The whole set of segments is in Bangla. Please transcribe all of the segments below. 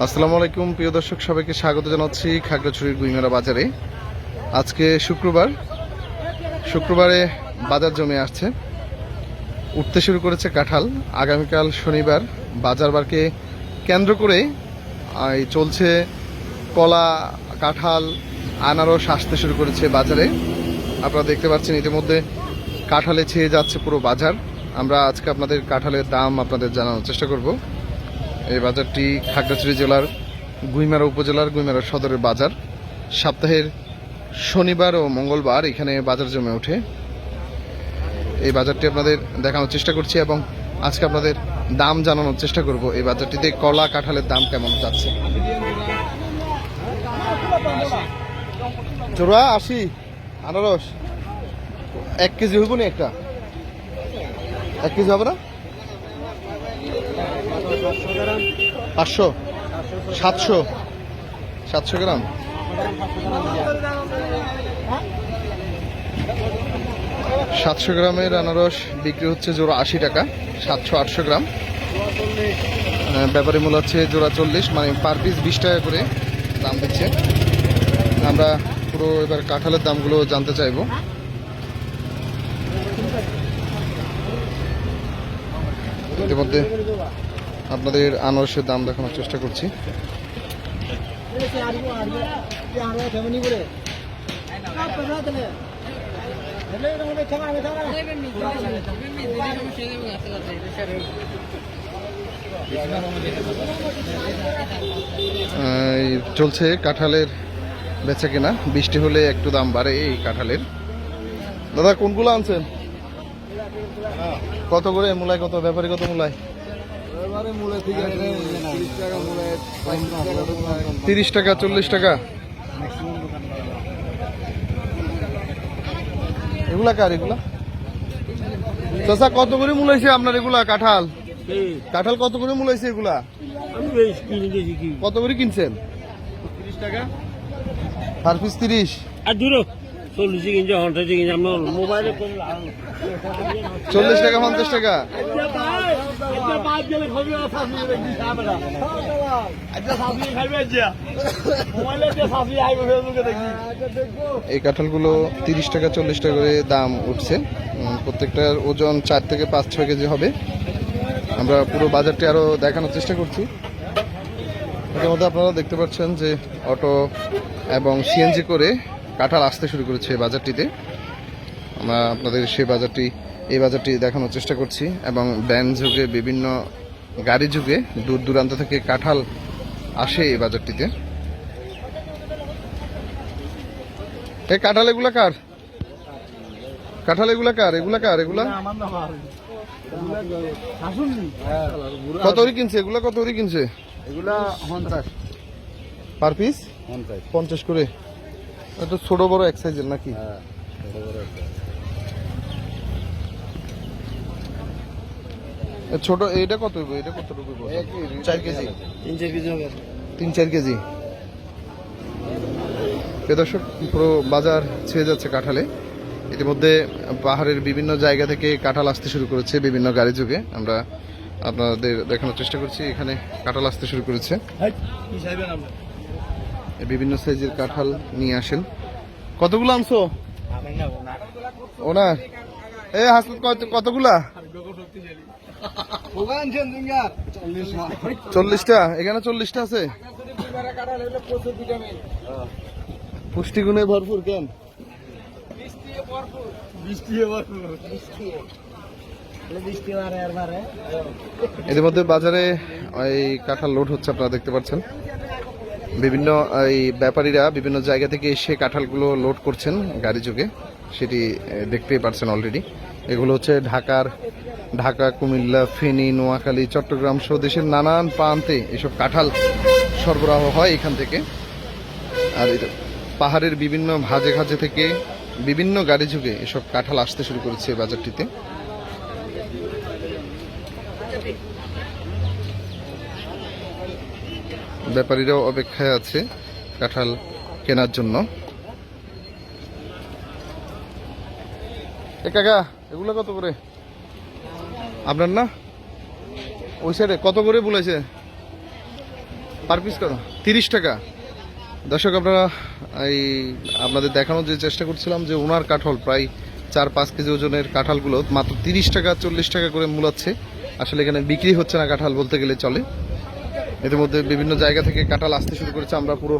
আসসালামু আলাইকুম, প্রিয় দর্শক, সবাইকে স্বাগত জানাচ্ছি খাগড়াছড়ির গুইমেরা বাজারে। আজকে শুক্রবার। শুক্রবারে বাজার জমে আসছে। উঠতে শুরু করেছে কাঁঠাল। আগামীকাল শনিবার বাজারবারকে কেন্দ্র করে চলছে কলা, কাঁঠাল, আনারস আসতে শুরু করেছে বাজারে। আপনারা দেখতে পাচ্ছেন ইতিমধ্যে কাঁঠালে ছেয়ে যাচ্ছে পুরো বাজার। আমরা আজকে আপনাদের কাঁঠালের দাম আপনাদের জানানোর চেষ্টা করব। এই বাজারটি খাগড়াছড়ি জেলার গুইমারা উপজেলার গুইমারা সদরের বাজার। সপ্তাহের শনিবার ও মঙ্গলবার এখানে বাজার জমে ওঠে। এই বাজারটি আপনাদের দেখানোর চেষ্টা করছি এবং আজকে আপনাদের দাম জানানোর চেষ্টা করব। এই বাজারটিতে কলা কাঁঠালের দাম কেমন যাচ্ছে? চোরা আশি, আনারস। এক কেজি হইব না একটা? এক কেজি হবে না? পাঁচশো? সাতশো? সাতশো গ্রাম? সাতশো গ্রামের আনারস বিক্রি হচ্ছে জোড়া আশি টাকা, সাতশো আটশো গ্রাম। ব্যাপারী মূল্য হচ্ছে জোড়া চল্লিশ মানে পার পিস বিশ টাকা করে দাম দিচ্ছে। আমরা পুরো এবার কাঁঠালের দামগুলো জানতে চাইব। ইতিমধ্যে আপনাদের আনারসের দাম দেখানোর চেষ্টা করছি। চলছে কাঁঠালের বেচা কেনা। বৃষ্টি হলে একটু দাম বাড়ে এই কাঁঠালের। দাদা, কোনগুলো আনছেন? কত করে মূলায়, কত? ব্যাপারী কত মূলায়? তিরিশ টাকা চল্লিশ টাকা? এগুলা কার এগুলা? চাচা কত করে মূলাইছে আপনার এগুলা কাঁঠাল? কাঁঠাল কত করে মূলাইছে এগুলা? বেশ কি? কত করে কিনছেন? তিরিশ টাকা। পার পিস তিরিশ। আর দূর চল্লিশ কিনছে মোবাইলে চল্লিশ টাকা পঞ্চাশ টাকা। এই কাঁঠালগুলো তিরিশ টাকা, চল্লিশ টাকা করে দাম উঠছে। প্রত্যেকটার ওজন চার থেকে পাঁচ, ছয় কেজি হবে। আমরা পুরো বাজারটি আরও দেখানোর চেষ্টা করছি। এর মধ্যে আপনারা দেখতে পাচ্ছেন যে অটো এবং সিএনজি করে কাঁঠাল আসতে শুরু করেছে বাজারটিতে। আমরা আপনাদের সেই বাজারটি এই বাজারটি দেখানোর চেষ্টা করছি এবং ব্যান যুগে বিভিন্ন গাড়ি যুগে দূর দূরান্ত থেকে কাঁঠাল আসে এই বাজারটিতে। এই কাঁঠাল এগুলা কার? কাঁঠাল এগুলা কার? এগুলা কার? এগুলা? কত কিনছে? এগুলা কত করে কিনছে? এগুলা পঞ্চাশ। Per piece? পঞ্চাশ। করে। ছোট বড় এক সাইজের নাকি হ্যাঁ বড় বড় একটা। এ ছোট এইটা কত হইব? এটা হইব? একই, চার কেজি? তিন চার কেজি হবে। তিন চার কেজি? দর্শক পুরো বাজার ছেয়ে যাচ্ছে কাঁঠালে। ইতিমধ্যে পাহাড়ের বিভিন্ন জায়গা থেকে কাঁঠাল আসতে শুরু করেছে বিভিন্ন গাড়ি যুগে। আমরা আপনাদের দেখানোর চেষ্টা করছি এখানে কাঁঠাল আসতে শুরু করেছে। বিভিন্ন সাইজের কাঁঠাল নিয়ে আসেন। কতগুলো আনছো? ওনার। এ হাসপাত কত কতগুলা? চল্লিশটা? এখানে চল্লিশটা আছে? পুষ্টিগুণে ভরপুর কেন? এদের মধ্যে বাজারে এই কাঁঠাল লোড হচ্ছে আপনারা দেখতে পাচ্ছেন। বিভিন্ন এই ব্যাপারীরা বিভিন্ন জায়গা থেকে এসে কাঁঠালগুলো লোড করছেন গাড়ি যুগে। সেটি দেখতেই পাচ্ছেন অলরেডি এগুলো হচ্ছে ঢাকার ঢাকা, কুমিল্লা, ফেনী, নোয়াখালী, চট্টগ্রাম সহ দেশের নানান প্রান্তে এসব কাঁঠাল সরবরাহ হয় এখান থেকে। আর পাহাড়ের বিভিন্ন ভাজে খাজে থেকে বিভিন্ন গাড়ি যুগে এসব কাঁঠাল আসতে শুরু করেছে বাজারটিতে। ব্যাপারীরাও অপেক্ষায় আছে কাঁঠাল কেনার জন্য। এ কাকা এগুলো কত করে? আপনার না? ওই সাইডে কত করে বলেছে? পার পিস কত তিরিশ টাকা। দর্শক, আপনারা এই আপনাদের দেখানোর যে চেষ্টা করছিলাম যে ওনার কাঁঠাল প্রায় চার পাঁচ কেজি ওজনের কাঁঠালগুলো মাত্র তিরিশ টাকা, চল্লিশ টাকা করে মূলাচ্ছে। আসলে এখানে বিক্রি হচ্ছে না কাঁঠাল বলতে গেলে চলে। ইতিমধ্যে বিভিন্ন জায়গা থেকে কাঁঠাল আসতে শুরু করেছে। আমরা পুরো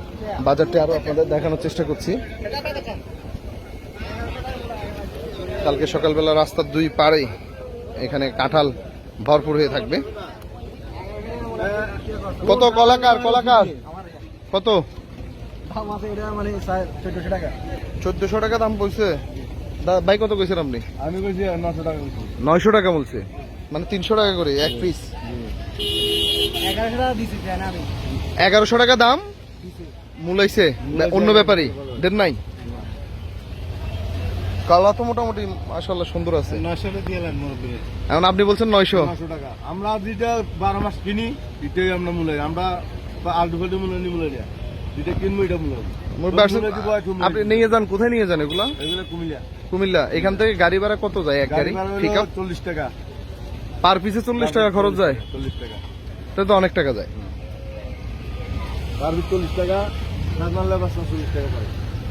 বাজারটি আরও আপনাদের দেখানোর চেষ্টা করছি। কালকে সকালবেলা রাস্তার দুই পাড়েই এখানে কাঁঠাল ভরপুর হয়ে থাকবে। কত কলাকার কলাকার? কত? মানে চোদ্দশো টাকা। দাম বলছে। ভাই কত কইছেন আপনি? আমি নশো টাকা নয়শো টাকা বলছে। মানে তিনশো টাকা করে এক পিস এগারোশো টাকা দাম? মূলাইছে অন্য ব্যাপারই। দেন নাই? কালা তো মোটামুটি মাসাল্লাহ সুন্দর আছে। নশো টাকা দিয়ে লাগবে মুরব্বী। এখন আপনি বলছেন নয়শো। নশো টাকা। আমরা যেটা বারো মাস কিনি এটাই আমরা মূল্য আমরা আলটু ফাল্টু মূল্য নিই মূল্য দেয়া যেটা কিনবো এটা মূল্য আপনি নিয়ে যান কোথায় নিয়ে যান এগুলা? এগুলো কুমিল্লা। কুমিল্লা। এখান থেকে গাড়ি ভাড়া কত যায় এক গাড়ি? ঠিক হলো চল্লিশ টাকা। পার পিসে চল্লিশ টাকা খরচ যায়। চল্লিশ টাকা। তাহলে তো অনেক টাকা যায়। তার ভিতর চল্লিশ টাকা না মারলে বাস চল্লিশ টাকা করে।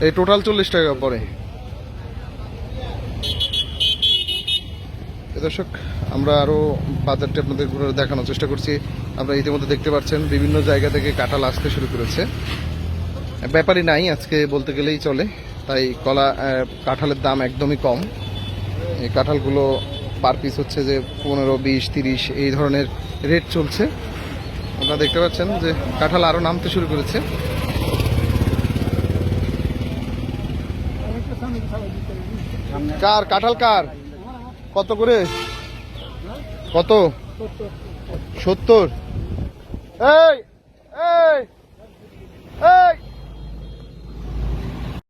এই টোটাল চল্লিশ টাকা পরে এ দর্শক, আমরা আরও বাজারটি আপনাদের ঘুরে দেখানোর চেষ্টা করছি। আপনারা ইতিমধ্যে দেখতে পাচ্ছেন, বিভিন্ন জায়গা থেকে কাঁঠাল আসতে শুরু করেছে। ব্যাপারই নাই, আজকে বলতে গেলেই চলে। তাই কলা কাঁঠালের দাম একদমই কম। এই কাঁঠালগুলো পার পিস হচ্ছে যে পনেরো, বিশ, তিরিশ, এই ধরনের রেট চলছে। আপনারা দেখতে পাচ্ছেন যে কাঁঠাল আরও নামতে শুরু করেছে। কার, কাঁঠাল কার? কত করে? কত? সত্তর। এই এই এই